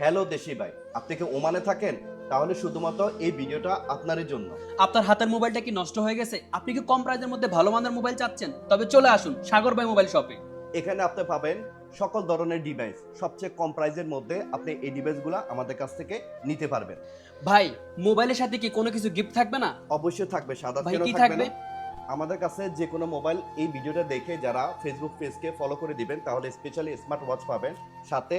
Hello দেশি ভাই আপনি কি ওমানে থাকেন? তাহলে শুধুমাত্র এই ভিডিওটা আপনারই জন্য। আপনার হাতের মোবাইলটা কি নষ্ট হয়ে গেছে? আপনি কি কম প্রাইজের মধ্যে ভালো মানের মোবাইল চাচ্ছেন? তবে চলে আসুন সাগর ভাই মোবাইল শপে। এখানে আপনি পাবেন সকল ধরনের ডিভাইস। সবচেয়ে কম প্রাইজের মধ্যে আপনি এই ডিভাইসগুলো আমাদের কাছ থেকে নিতে পারবেন। ভাই মোবাইলের সাথে কি কোনো কিছু গিফট থাকবে না? অবশ্যই থাকবে সাদা ভাই, কি থাকবে থাকবে? আমাদের কাছে যে কোনো মোবাইল এই ভিডিওটা দেখে যারা ফেসবুক পেজকে ফলো করে দিবেন তাহলে স্পেশালি স্মার্ট ওয়াচ পাবেন সাথে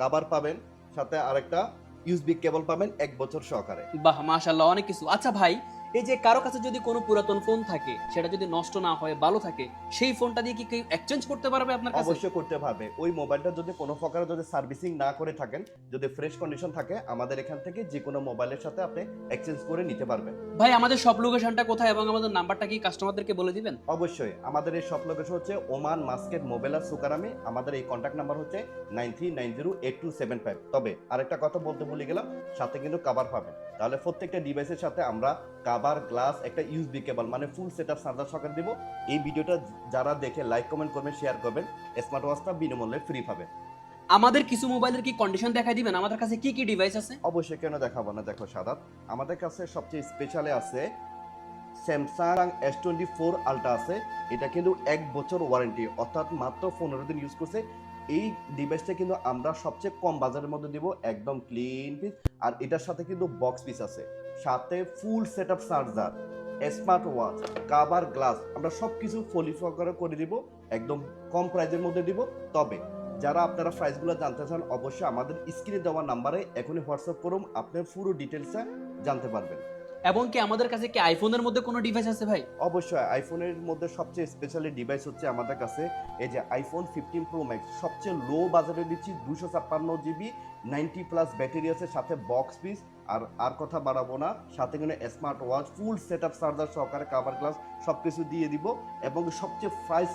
কাভার পাবেন সাথে আরেকটা ইউএসবি কেবল পাবেন এক বছর সহকারে। বাহ মাশাআল্লাহ অনেক কিছু। আচ্ছা ভাই এই যে কারও কাছে যদি কোনো পুরাতন ফোন থাকে সেটা যদি নষ্ট না হয় ভালো থাকে সেই ফোনটা দিয়ে কি কেউ এক্সচেঞ্জ করতে পারবে আপনার কাছে? অবশ্যই করতে পারবে। ওই মোবাইলটা যদি কোনো প্রকার যদি সার্ভিসিং না করে থাকেন যদি ফ্রেশ কন্ডিশন থাকে আমাদের এখান থেকে যে কোনো মোবাইলের সাথে আপনি এক্সচেঞ্জ করে নিতে পারবেন। ভাই আমাদের সব লোকেশনটা কোথায় এবং আমাদের নাম্বারটা কি কাস্টমারদেরকে বলে দিবেন? অবশ্যই। আমাদের এই সব লোকেশন হচ্ছে ওমান মাস্কেট মোবাইলার সুকারামে। আমাদের এই কন্ট্যাক্ট নাম্বার হচ্ছে nine three nine zero eight two seven five তবে আরেকটা কথা বলতে ভুলে গেলাম সাথে কিন্তু কাভার পাবেন। তাহলে প্রত্যেকটা ডিভাইসের সাথে আমরা কাবার গ্লাস একটা ইউএসবি কেবল মানে full set up charger socket দিব। এই ভিডিওটা যারা দেখে লাইক কমেন্ট করবেন শেয়ার করবেন স্মার্ট ওয়াচটা বিনামূল্যে ফ্রি পাবেন আমাদের কিছু মোবাইলের কি কন্ডিশন দেখাই দিবেন? আমাদের কাছে কি কি ডিভাইস আছে? অবশ্যই কেন দেখাবো না দেখো সাদাত। আমাদের কাছে সবচেয়ে স্পেশালে আছে Samsung S twenty four ultra আছে। এটা কিন্তু এক বছর ওয়ারেন্টি অর্থাৎ মাত্র পনেরো দিন ইউজ করছে। এই ডিভাইসটা কিন্তু আমরা সবচেয়ে কম বাজারের মধ্যে দিব, একদম ক্লিন পিস আর এটার সাথে কিন্তু বক্স পিস আছে। সাথে full set up charger smart watch cover glass আমরা সব কিছু ফলিফা করে দিব, একদম কম প্রাইজের মধ্যে দিব। তবে যারা আপনারা প্রাইসগুলো জানতে চান, অবশ্যই আমাদের স্ক্রিনে দেওয়া নাম্বারে এখনই হোয়াটসঅ্যাপ করুন আপনার পুরো ডিটেলসটা জানতে পারবেন। এবং কি আমাদের কাছে কি আইফোনের মধ্যে কোনো ডিভাইস আছে ভাই? অবশ্যই, আইফোনের মধ্যে সবচেয়ে স্পেশালি ডিভাইস হচ্ছে আমাদের কাছে এই যে আইফোন ফিফটিন প্রো ম্যাক্স সবচেয়ে লো বাজারে দিচ্ছি দুশো ছাপ্পান্ন জিবি নাইনটি প্লাস ব্যাটারি আছে, সাথে বক্স পিস আর আর কথা বাড়াবো না, সাথে কিন্তু smart watch full set up charger সহকারে কাভার গ্লাস সব কিছু দিয়ে দিব। এবং সবচেয়ে প্রাইস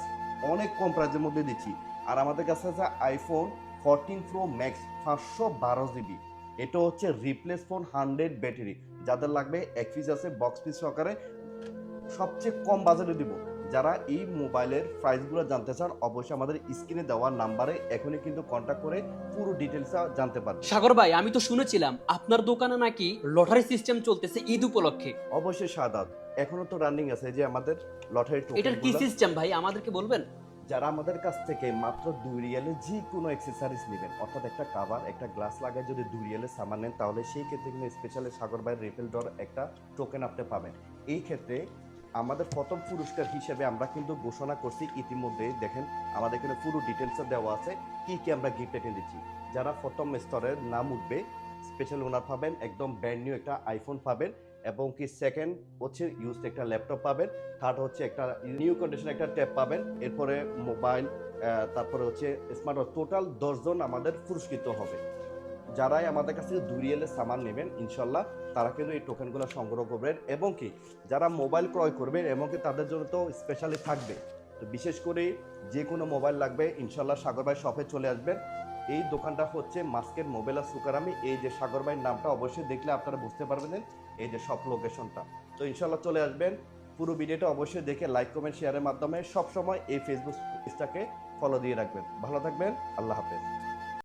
অনেক কম প্রাইসের মধ্যে দিচ্ছি। আর আমাদের কাছে আছে আইফোন ফোরটিন প্রো ম্যাক্স পাঁচশো বারো জিবি এটা হচ্ছে রিপ্লেস ফোন হান্ড্রেড ব্যাটারি যাদের লাগবে এক পিস আছে বক্স পিস সহকারে সবচেয়ে কম বাজারে দিব। যারা এই মোবাইলের প্রাইসগুলো জানতে চান অবশ্যই আমাদের স্ক্রিনে দেওয়া নাম্বারে এখনই কিন্তু কন্ট্যাক্ট করে পুরো ডিটেলসটা জানতে পারবেন। সাগর ভাই আমি তো শুনেছিলাম আপনার দোকানে নাকি লটারি সিস্টেম চলতেছে ঈদ উপলক্ষে। অবশ্যই সাদাত এখনও তো রানিং আছে যে আমাদের লটারি এটার কি সিস্টেম ভাই আমাদেরকে বলবেন? যারা আমাদের কাছ থেকে মাত্র দুই রিয়ালে যে কোনো অ্যাক্সেসরিজ নেবেন, অর্থাৎ একটা কাভার একটা গ্লাস লাগায় যদি দুই রিয়ালে সামান নেন, তাহলে সেই ক্ষেত্রে কিন্তু স্পেশালি সাগর ভাইয়ের রিপেল ডর একটা টোকেন আপনি পাবেন। এই ক্ষেত্রে আমাদের প্রথম পুরস্কার হিসেবে আমরা কিন্তু ঘোষণা করছি, ইতিমধ্যে দেখেন আমাদের এখানে পুরো ডিটেলসে দেওয়া আছে, কি কি আমরা গিফট এনে দিচ্ছি। যারা প্রথম স্তরের নাম উঠবে স্পেশাল ওনার পাবেন, একদম ব্র্যান্ড নিউ একটা আইফোন পাবেন এবং কি সেকেন্ড হচ্ছে ইউজ একটা ল্যাপটপ পাবেন থার্ড হচ্ছে একটা নিউ কন্ডিশন একটা ট্যাব পাবেন, এরপরে মোবাইল তারপরে হচ্ছে স্মার্ট টোটাল দশজন আমাদের পুরস্কৃত হবে। যারাই আমাদের কাছে দুই রিয়েলের সামান নেবেন, ইনশাল্লাহ তারা কিন্তু এই টোকেনগুলো সংগ্রহ করবেন এবং কি যারা মোবাইল ক্রয় করবেন এবং কি তাদের জন্য তো স্পেশালি থাকবে। তো বিশেষ করে যে কোনো মোবাইল লাগবে, ইনশাল্লাহ সাগর ভাই শপে চলে আসবেন। এই দোকানটা হচ্ছে মাস্কের মোবেলা সুকারামি। এই যে সাগর ভাইয়ের নামটা অবশ্যই দেখলে আপনারা বুঝতে পারবেন এই যে সব লোকেশনটা তো ইনশাল্লাহ চলে আসবেন। পুরো ভিডিওটা অবশ্যই দেখে লাইক কমেন্ট শেয়ারের মাধ্যমে সবসময় এই ফেসবুক পেজটাকে ফলো দিয়ে রাখবেন। ভালো থাকবেন। আল্লাহ হাফেজ।